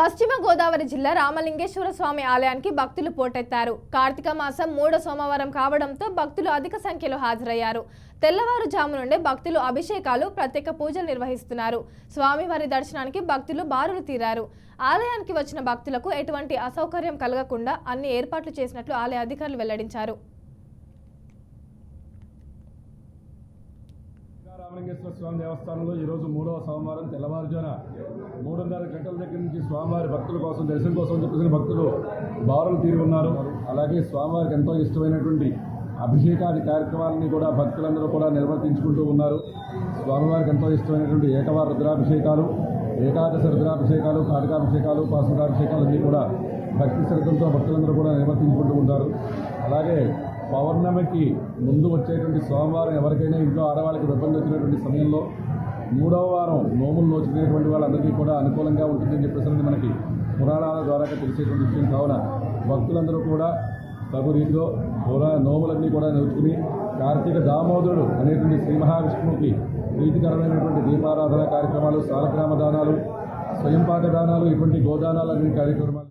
పశ్చిమ గోదావరి జిల్లా రామలింగేశ్వర స్వామి ఆలయానికి భక్తులు పోటెత్తారు. కార్తీక మాసం మూడో సోమవారం కావడంతో భక్తులు అధిక సంఖ్యలో హాజరయ్యారు. తెల్లవారుజాము నుండే భక్తులు అభిషేకాలు ప్రత్యేక పూజలు నిర్వహిస్తున్నారు. స్వామివారి దర్శనానికి భక్తులు బారులు తీరారు. ఆలయానికి వచ్చిన భక్తులకు ఎటువంటి అసౌకర్యం కలగకుండా అన్ని ఏర్పాట్లు చేసినట్లు ఆలయ అధికారులు వెల్లడించారు. రామలింగేశ్వర స్వామి దేవస్థానంలో ఈరోజు మూడవ సోమవారం తెల్లవారుజాన మూడున్నర గంటల దగ్గర నుంచి స్వామివారి భక్తుల కోసం దర్శనం కోసం చెప్పేసిన భక్తులు బారులు తీరి ఉన్నారు. అలాగే స్వామివారికి ఎంతో ఇష్టమైనటువంటి అభిషేకాది కార్యక్రమాలని కూడా భక్తులందరూ కూడా నిర్వర్తించుకుంటూ ఉన్నారు. స్వామివారికి ఎంతో ఇష్టమైనటువంటి ఏకవార రుద్రాభిషేకాలు ఏకాదశ రుద్రాభిషేకాలు కాటకాభిషేకాలు పాసుకాభిషేకాలు అన్నీ కూడా భక్తి శ్రద్ధలతో భక్తులందరూ కూడా నిర్వర్తించుకుంటూ ఉంటారు అలాగే పౌర్ణమికి ముందు వచ్చేటువంటి సోమవారం ఎవరికైనా ఇంట్లో ఆడవాళ్ళకి ఇబ్బంది వచ్చినటువంటి సమయంలో మూడవ వారం నోములు నోచుకునేటువంటి వాళ్ళందరికీ కూడా అనుకూలంగా ఉంటుందని చెప్పేసి మనకి పురాణాల ద్వారా తెలిసేటువంటి విషయం. కావున భక్తులందరూ కూడా తగు రీతిలో పురా నోములన్నీ కూడా నోచుకుని కార్తీక దామోదరుడు అనేటువంటి శ్రీ మహావిష్ణువుకి ప్రీతికరమైనటువంటి దీపారాధన కార్యక్రమాలు సాలగ్రామ దానాలు స్వయంపాక దానాలు ఇటువంటి గోదానాలు అనే కార్యక్రమాలు